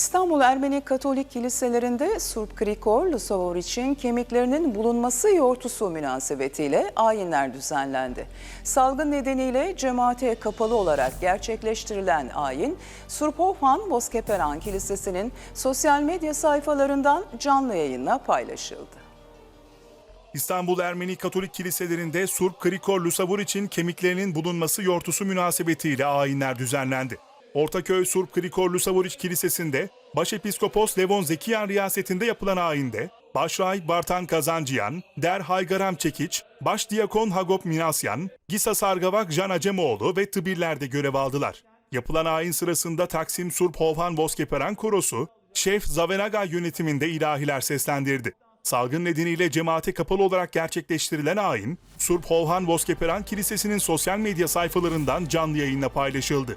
İstanbul Ermeni Katolik kiliselerinde Surp Krikor Lusavoriç'in kemiklerinin bulunması yortusu münasebetiyle ayinler düzenlendi. Salgın nedeniyle cemaate kapalı olarak gerçekleştirilen ayin, Surpofan Boskeperan Kilisesi'nin sosyal medya sayfalarından canlı yayınla paylaşıldı. İstanbul Ermeni Katolik kiliselerinde Surp Krikor Lusavuriç'in kemiklerinin bulunması yortusu münasebetiyle ayinler düzenlendi. Ortaköy Surp Krikor Lusavuriç Kilisesi'nde Başepiskopos Levon Zekiyan riyasetinde yapılan ayinde Başray Bartan Kazancıyan, Der Haygaram Çekiç, Başdiyakon Hagop Minasyan, Gisa Sargavak Jan Acemoğlu ve tıbirler de görev aldılar. Yapılan ayin sırasında Taksim Surp Hovhan Voskeperan Korosu, Şef Zavenaga yönetiminde ilahiler seslendirdi. Salgın nedeniyle cemaate kapalı olarak gerçekleştirilen ayin, Surp Hovhan Voskeperan Kilisesi'nin sosyal medya sayfalarından canlı yayınla paylaşıldı.